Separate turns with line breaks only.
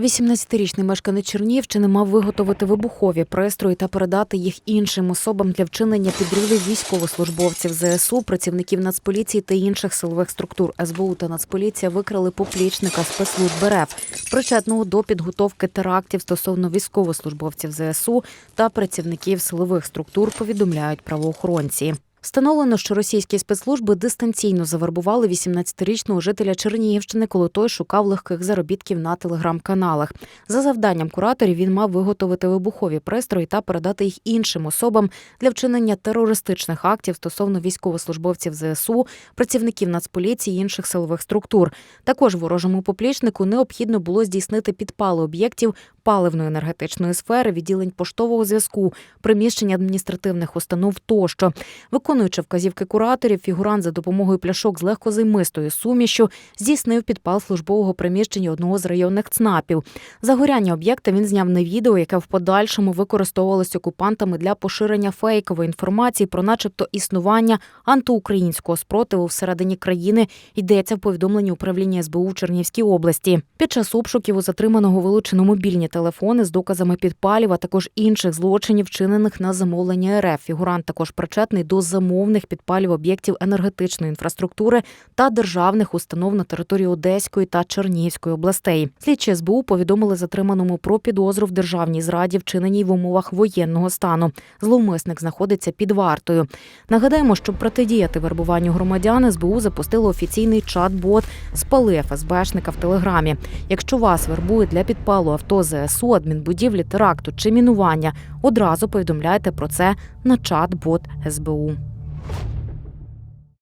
18-річний мешканець Чернігівщини мав виготовити вибухові пристрої та передати їх іншим особам для вчинення підривів військовослужбовців ЗСУ, працівників Нацполіції та інших силових структур. СБУ та Нацполіція викрали поплічника спецслужб РФ, причетного до підготовки терактів стосовно військовослужбовців ЗСУ та працівників силових структур. Повідомляють правоохоронці. Встановлено, що російські спецслужби дистанційно завербували 18-річного жителя Чернігівщини, коли той шукав легких заробітків на телеграм-каналах. За завданням кураторів він мав виготовити вибухові пристрої та передати їх іншим особам для вчинення терористичних актів стосовно військовослужбовців ЗСУ, працівників Нацполіції і інших силових структур. Також ворожому поплічнику необхідно було здійснити підпали об'єктів паливно-енергетичної сфери, відділень поштового зв'язку, приміщення адміністративних установ тощо. Виконуючи вказівки кураторів, фігурант за допомогою пляшок з легкозаймистою сумішю здійснив підпал службового приміщення одного з районних ЦНАПів. Загоряння об'єкта він зняв на відео, яке в подальшому використовувалось окупантами для поширення фейкової інформації про, начебто, існування антиукраїнського спротиву всередині країни. Йдеться в повідомленні управління СБУ в Чернівській області. Під час обшуків у затриманого вилучено мобільні телефони з доказами підпалів, а також інших злочинів, вчинених на замовлення РФ. Фігурант також причетний до замовних підпалів об'єктів енергетичної інфраструктури та державних установ на території Одеської та Чернігівської областей. Слідчі СБУ повідомили затриманому про підозру в державній зраді, вчиненій в умовах воєнного стану. Зловмисник знаходиться під вартою. Нагадаємо, щоб протидіяти вербуванню громадян, СБУ запустило офіційний чат-бот «Спали ФСБшника в Телеграмі. Якщо вас вербують для підпалу авто ЗСУ, адмінбудівлі, теракту чи мінування, одразу повідомляйте про це на чат-бот СБУ.